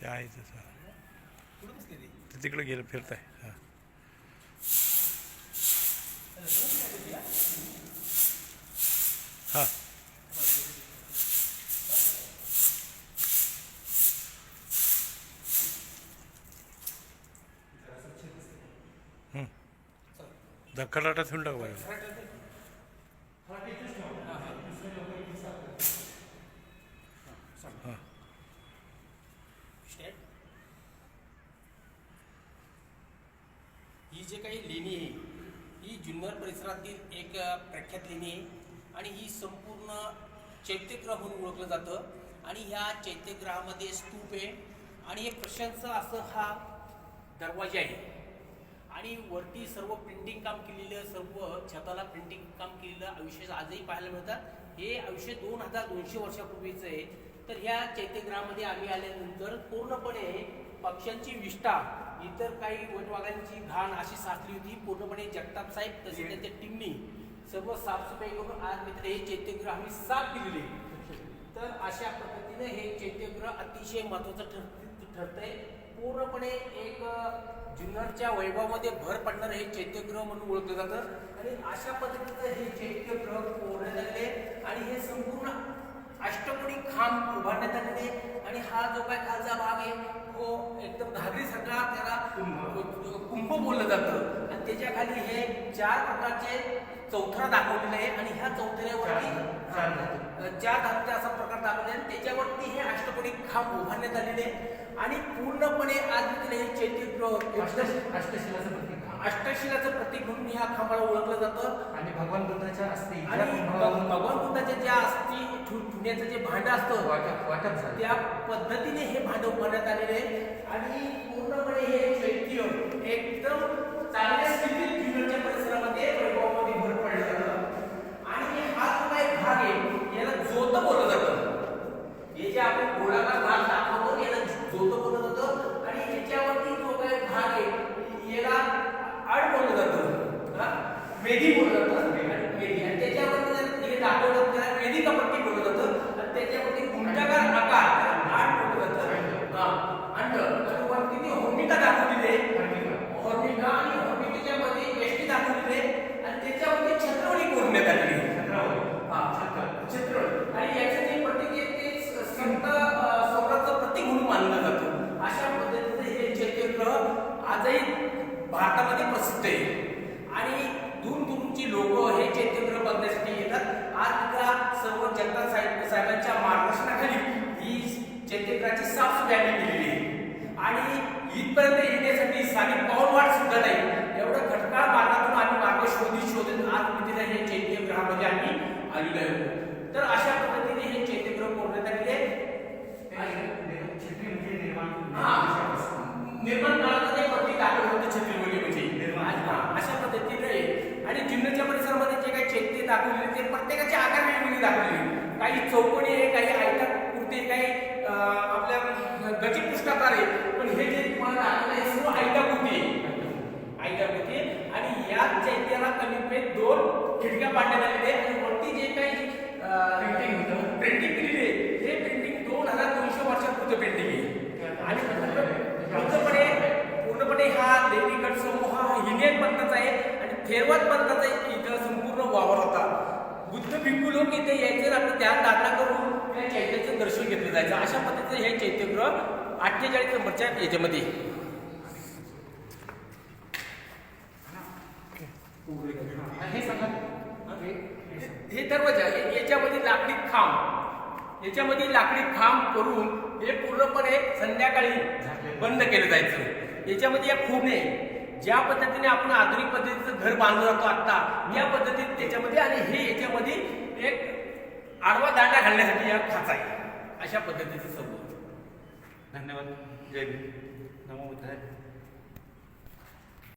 ते आहे तसं ते तिकडे गेलं फिरताय. हां. हां. धक्का लाटा ठेवून टाक ही जे काही लेणी आहे ही जुन्नर परिसरातील एक प्रख्यात लेणी आहे आणि ही संपूर्ण चैत्यग्रह म्हणून ओळखलं जातं आणि ह्या चैत्यग्रहामध्ये स्तूप आहे आणि एक प्रशंस असं हा दरवाजा आहे. आणि वरती सर्व प्रिंटिंग काम केलेलं सर्व छताला प्रिंटिंग काम केलेलं आयुष्य आजही पाहायला मिळतात हे आयुष्य दोन हजार दोनशे वर्षापूर्वीचं आहे. तर ह्या चैत्यग्रहामध्ये आम्ही आल्यानंतर पूर्णपणे पक्ष्यांची विष्ठा इतर काही वटवाघांची घाण अशी साचली होती. पूर्णपणे जगताप साहेब तसेच त्यांच्या टीमनी सर्व साफसफाई करून आज मित्र हे चैत्यगृह आम्ही साफ केलेले तर अशा पद्धतीने हे चैत्यगृह अतिशय महत्वाचं ठर ठरतंय. पूर्णपणे एक जुन्नरच्या वैभवामध्ये भर पडणारं हे चैत्यगृह म्हणून ओळखलं जातं. आणि अशा पद्धतीचं हे चैत्यगृह कोरण्यात आलेले आणि हे संपूर्ण अष्टकोनी खांब उभारण्यात आलेले आणि हा जो काय खालचा भाग आहे तो एकदम घागरीसारखा त्याला कुंभ बोललं जातं. आणि त्याच्याखाली हे चार प्रकारचे चौथरा दाखवलेले आहे आणि ह्या चौथऱ्यावरती चार धातूचे असा प्रकार दाखवले आणि त्याच्यावरती हे अष्टकोनी खांब उभारण्यात आलेले आहे. आणि पूर्णपणे आज तिथे हे चैत्यगृह अष्टशिलाचं प्रतीक. अष्टशिलाचं प्रतीक म्हणून ह्या खांबाला ओळखलं जातं. आणि भगवान बुद्धाच्या अस्थी आणि भगवान बुद्धाच्या ज्या अस्थी ठेवण्याचं जे भांडं असतं वाटप वाटप त्या पद्धतीने हे भांडं उभारण्यात आलेले आहे. आणि पूर्णपणे हे चैत्य एकदम चांगल्या स्थितीत वैभवामध्ये भर पडलेलं आणि हा जो काही भाग आहे याला जोत बोललं जातं हे जे आपण गोळाकार भाग दाखवतो याला जोत बोललं जातं आणि याच्यावरती जो काही भाग आहे याला आड बोललं जातं हा? मेधी बोललं जातं आणि मेधी आणि त्याच्यावरती जर हे दाखवलं त्याला वेदिका पट्टी बोललं जातं आणि त्याच्यावरती उंटाकार आकार त्याला आड बोललं जातं हा अंड आणि वरती ती होमिका दाखवलेली आहे हॉर्मिका आणि हॉर्मिकेच्या मध्ये एसटी दाखवलेली आहे आणि त्याच्यावरती छत्रवडी कोरण्यात आलेली आहे हा, छत्र आणि याचं जे प्रतीक आहे ते स- संत अ, सम्राटचं प्रतीक म्हणून मानलं जातं अशा पद्धतीचं हे चैत्यग्रह आजही भारतामध्ये प्रसिद्ध आहे आणि दूर दूरची लोक हे चैत्यग्रह बघण्यासाठी येतात आज त्या सर्व साहेब साहेबांच्या मार्गदर्शनाखाली ही चैत्यग्रहाची साफ आम्ही केलेली आहे. आणि इथपर्यंत येण्यासाठी साधी पाऊलवाट सुद्धा नाही. एवढं घटकाळ मार्गातून आम्ही मार्ग शोधी शोधत आज मितीला हे चैत्यग्रहामध्ये आम्ही आलेलो आहे तर अशा प्रकारे हे चैत्यग्रह कोरण्यात आलेले आहे. छत्री म्हणजे निर्माण हा. निर्माण काळाचं ते प्रतीक दाखवलं होतं छत्रपती म्हणजे निर्माण. हा, अशा पद्धतीने आहे. आणि जुन्नरच्या परिसरामध्ये जे काही चैत्य दाखवलेले ते प्रत्येकाचे आकार वेगवेगळे दाखवलेले काही चौकोनी आहे काही आयता कुर्ते काही आपल्या गती पुष्टाकार आहे. पण हे जे तुम्हाला दाखवलं आहे हे सर्व आयता कुर्ती आयता कुर्ती आणि या चैत्याला कमीत कमी दोन खिडक्या पाडण्यात आलेल्या आहे आणि वरती जे काही Printing होतं. प्रिंटिंग केलेली आहे हे प्रिंटिंग दोन हजार दोनशे वर्षापूर्वीचं प्रिंटिंग आहे. आणि पूर्ण- पूर्णपणे पूर्णपणे हा देवीगड समूह हा हिनेन पंथाचा आहे आणि थेरवाद पंथाचा इथं संपूर्ण वावर होता. बुद्ध भिक्खू लोक इथे यायचे आणि ध्यान धारणा करून त्या चैत्याचं दर्शन घेतलं जायचं. अशा पद्धतीचं हे चैत्यगृह अठ्ठेचाळीस नंबरच्या याच्यामध्ये. हे सांगा. हे दरवाजा याच्यामध्ये लाकडी खांब. याच्यामध्ये लाकडी खांब करून हे पूर्णपणे संध्याकाळी बंद केलं जायचं. याच्यामध्ये या खूपने ज्या पद्धतीने आपण आधुनिक पद्धतीचं घर बांधलं जातो आत्ता या पद्धतीत त्याच्यामध्ये आणि हे याच्यामध्ये एक आडवा दांडा घालण्यासाठी या खाचा आहे. अशा पद्धतीचं समोर धन्यवाद. जय भीम.